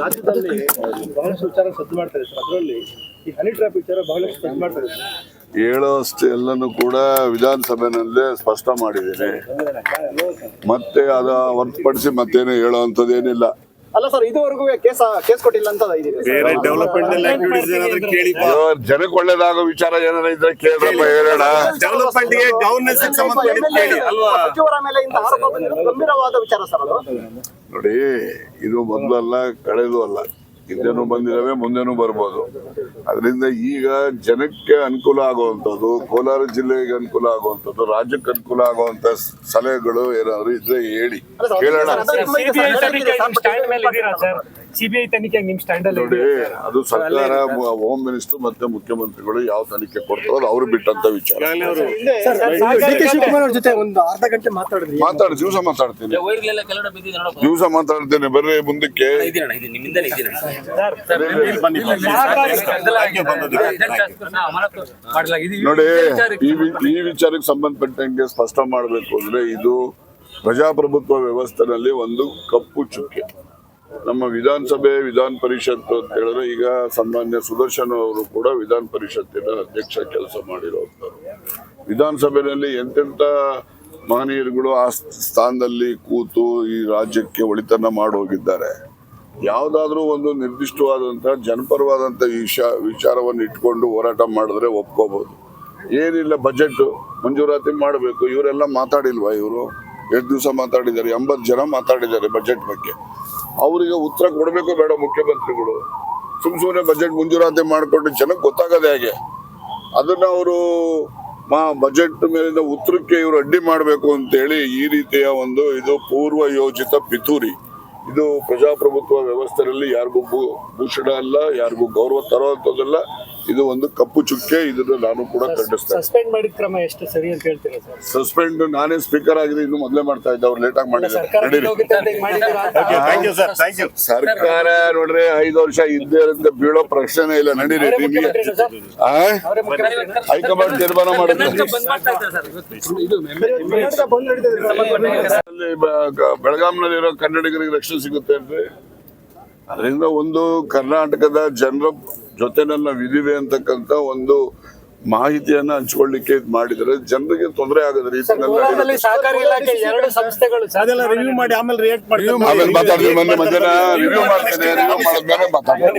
ರಾಜ್ಯದಲ್ಲಿ ಬಹಳಷ್ಟು ವಿಚಾರ ಸದ್ದು ಮಾಡ್ತಾರೆ ಸರ್. ಅದರಲ್ಲಿ ಈ ಹನಿ ಟ್ರ್ಯಾಪ್ ವಿಚಾರ ಬಹಳಷ್ಟು ಸದ್ದು ಮಾಡ್ತಾರೆ ಹೇಳೋಷ್ಟು ಎಲ್ಲನೂ ಕೂಡ ವಿಧಾನಸಭೆನಲ್ಲೇ ಸ್ಪಷ್ಟ ಮಾಡಿದ್ದೀನಿ. ಮತ್ತೆ ಅದ ಹೊರತುಪಡಿಸಿ ಮತ್ತೇನು ಹೇಳೋ ಏನಿಲ್ಲ. ಅಲ್ಲ ಸರ್ ಇದುವರೆಗೂ ಕೇಸ್ ಕೇಸ್ ಕೊಟ್ಟಿಲ್ಲ ಅಂತ ಬೇರೆ ಡೆವಲಪ್ಮೆಂಟ್ ಆಕ್ಟಿವಿಟೀಸ್ ಏನಾದ್ರು ಕೇಳಿ ಜನಕ್ಕೆ ಒಳ್ಳೇದಾಗೋ ವಿಚಾರ ಏನಾರ ಇದ್ರೆ ಕೇಳಿದ್ರಪ್ಪ ಹೇಳೋಣ. ಡೆವಲಪ್ಮೆಂಟ್ಗೆ ಗವರ್ನೆನ್ಸ್ ಸಂಬಂಧಪಟ್ಟಿದ್ದು ಕೇಳಿ. ಅಲ್ವಾ? ಸಚಿವರ ಮೇಲೆ ಇಂತ ಆರೋಪ ಬಂದಿರೋದು ಗಂಭೀರವಾದ ವಿಚಾರ ಸರ್ ಅದು. ನೋಡಿ ಇದು ಮೊದಲಲ್ಲ ಕಳೆದು ಅಲ್ಲ. ಹಿಂದೆನೂ ಬಂದಿದ್ದಾವೆ ಮುಂದೆನೂ ಬರ್ಬೋದು ಅದರಿಂದ ಈಗ ಜನಕ್ಕೆ ಅನುಕೂಲ ಆಗುವಂಥದ್ದು ಕೋಲಾರ ಜಿಲ್ಲೆಗೆ ಅನುಕೂಲ ಆಗುವಂಥದ್ದು ರಾಜ್ಯಕ್ಕೆ ಅನುಕೂಲ ಆಗುವಂತ ಸಲಹೆಗಳು ಏನಾದ್ರು ಇದ್ರೆ ಹೇಳಿ ಕೇಳೋಣ ಸಿಬಿಐ ತನಿಖೆ ನಿಮ್ ಸ್ಟ್ಯಾಂಡ್ ಅಲ್ಲಿ ನೋಡಿ ಅದು ಸರ್ಕಾರ ಹೋಮ್ ಮಿನಿಸ್ಟರ್ ಮತ್ತೆ ಮುಖ್ಯಮಂತ್ರಿಗಳು ಯಾವ ತನಿಖೆ ಕೊಡ್ತಾರೋ ಅದು ಅವ್ರು ಬಿಟ್ಟಂತ ವಿಚಾರ ಈಗಾಗಲೇ ಅವರು ಡಿ ಕೆ ಶಿವಕುಮಾರ್ ಅವ್ರ ಜೊತೆ ಒಂದು ಅರ್ಧ ಗಂಟೆ ಮಾತಾಡಿದ್ರಿ ಮಾತಾಡಿ ದಿವಸ ಮಾತಾಡ್ತೀನಿ ವೈರ್ಗಳೆಲ್ಲ ಕನ್ನಡ ಬಿದ್ದಿದೆ ನೋಡಪ್ಪ ದಿವಸ ಮಾತಾಡ್ತೇನೆ ಬರ್ರಿ ಮುಂದಕ್ಕೆ ಇದೀನಣ್ಣ ಇದು ನಿಮ್ಮಿಂದಲೇ ಇದೀನಣ್ಣ ನೋಡಿ ಈ ವಿ- ಈ ವಿಚಾರಕ್ಕೆ ಸಂಬಂಧಪಟ್ಟಂಗೆ ಸ್ಪಷ್ಟ ಮಾಡಬೇಕು ಅಂದ್ರೆ ಇದು ಪ್ರಜಾಪ್ರಭುತ್ವ ವ್ಯವಸ್ಥೆನಲ್ಲಿ ಒಂದು ಕಪ್ಪು ಚುಕ್ಕೆ ನಮ್ಮ ವಿಧಾನಸಭೆ ವಿಧಾನ ಪರಿಷತ್ ಅಂತ ಹೇಳಿದ್ರೆ ಈಗ ಸನ್ಮಾನ್ಯ ಸುದರ್ಶನ್ ಅವರು ಕೂಡ ವಿಧಾನ ಪರಿಷತ್ತಿನ ಅಧ್ಯಕ್ಷ ಕೆಲಸ ಮಾಡಿರೋರು ವಿಧಾನಸಭೆಯಲ್ಲಿ ಎಂತೆಂತ ಮಹನೀಯರುಗಳು ಆ ಸ್ಥಾನದಲ್ಲಿ ಕೂತು ಈ ರಾಜ್ಯಕ್ಕೆ ಒಳಿತನ ಮಾಡೋಗಿದ್ದಾರೆ ಯಾವುದಾದ್ರೂ ಒಂದು ನಿರ್ದಿಷ್ಟವಾದಂಥ ಜನಪರವಾದಂಥ ವಿಷ, ವಿಚಾರವನ್ನು ಇಟ್ಕೊಂಡು ಹೋರಾಟ ಮಾಡಿದ್ರೆ ಒಪ್ಕೋಬಹುದು ಏನಿಲ್ಲ ಬಜೆಟ್ ಮಂಜೂರಾತಿ ಮಾಡಬೇಕು. ಇವರೆಲ್ಲ ಮಾತಾಡಿಲ್ವಾ ಇವರು? ಎಷ್ಟು ದಿವಸ ಮಾತಾಡಿದ್ದಾರೆ? ಎಂಬತ್ತು ಜನ ಮಾತಾಡಿದ್ದಾರೆ ಬಜೆಟ್ ಬಗ್ಗೆ. ಅವರಿಗೆ ಉತ್ತರ ಕೊಡಬೇಕು ಬೇಡ ಮುಖ್ಯಮಂತ್ರಿಗಳು. ಸುಮ್ ಸುಮ್ಮನೆ ಬಜೆಟ್ ಮಂಜೂರಾತಿ ಮಾಡಿಕೊಂಡು ಜನಕ್ಕೆ ಗೊತ್ತಾಗದೆ ಹೇಗೆ. ಅದನ್ನ ಅವರು ಮಾ ಬಜೆಟ್ ಮೇಲಿನ ಉತ್ತರಕ್ಕೆ ಇವರು ಅಡ್ಡಿ ಮಾಡಬೇಕು ಅಂತೇಳಿ ಈ ರೀತಿಯ ಒಂದು ಇದು ಪೂರ್ವ ಯೋಜಿತ ಪಿತೂರಿ. ಇದು ಪ್ರಜಾಪ್ರಭುತ್ವ ವ್ಯವಸ್ಥೆಯಲ್ಲಿ ಯಾರಿಗೂ ಭೂಷಣ ಅಲ್ಲ, ಯಾರಿಗೂ ಗೌರವ ತರುವಂತದ್ದಲ್ಲ ಇದು ಒಂದು ಕಪ್ಪು ಚುಕ್ಕೆ ಇದನ್ನು ನಾನು ಕೂಡ ಖಂಡಿಸ್ತೇನೆ ಸಸ್ಪೆಂಡ್ ಮಾಡಿದ ಕ್ರಮ ಎಷ್ಟು ಸರಿ ಅಂತ ಹೇಳ್ತೀರಾ ಸರ್? ಸಸ್ಪೆಂಡ್ ನಾನೇ ಸ್ಪೀಕರ್ ಆಗಿದೆ ಇನ್ನು ಮೊದಲೇ ಮಾಡ್ತಾ ಇದ್ದೆ ಅವ್ರು ಲೇಟ್ ಆಗಿ ಮಾಡಿದ್ದಾರೆ. ಸರ್ಕಾರ ನಡೀರಿ. ಹೋಗುತ್ತೆ ಅಂತ ಹಿಂಗ್ ಮಾಡಿದ್ದೀರಾ? ಅಂತ thank you sir thank you ಸರ್ಕಾರ ನೋಡ್ರಿ ಐದು ವರ್ಷ ಇದ್ದೇ ಬೀಳೋ ಪ್ರಶ್ನೆ ಇಲ್ಲ ನಡೀರಿ. ನಿಮಗೆ ಹೈಕಮಾಂಡ್ ತೀರ್ಮಾನ ಮಾಡುತ್ತೆ ಸರ್. ಬೆಳಗಾಂನಲ್ಲಿರೋ ಕನ್ನಡಿಗರಿಗೆ ರಕ್ಷಣೆ ಸಿಗುತ್ತೆ ಅಂದ್ರೆ ಅದರಿಂದ ಒಂದು ಕರ್ನಾಟಕದ ಜನರ ಜೊತೆ ನನ್ನ ವಿಧಿವೆ ಅಂತಕ್ಕಂತ ಒಂದು ಮಾಹಿತಿಯನ್ನ ಹಂಚ್ಕೊಳ್ಳಿಕ್ಕೆ ಇದ್ ಮಾಡಿದ್ರೆ ಜನರಿಗೆ ತೊಂದರೆ ಆಗದ ರೀತಿಯಲ್ಲಿ ಕೋಲಾರದಲ್ಲಿ ಸಹಕಾರಿ ಇಲಾಖೆ ಎರಡು ಸಂಸ್ಥೆಗಳು ಸರ್. ಅದೆಲ್ಲ ರಿವ್ಯೂ ಮಾಡಿ ಆಮೇಲೆ ರಿಯಾಕ್ಟ್ ಮಾಡಿ ರಿವ್ಯೂ ಮಾಡ್ತೇನೆ ರಿವ್ಯೂ ಮಾಡಿದ್ಮೇಲೆ ಮಾತಾಡ್ತೀನಿ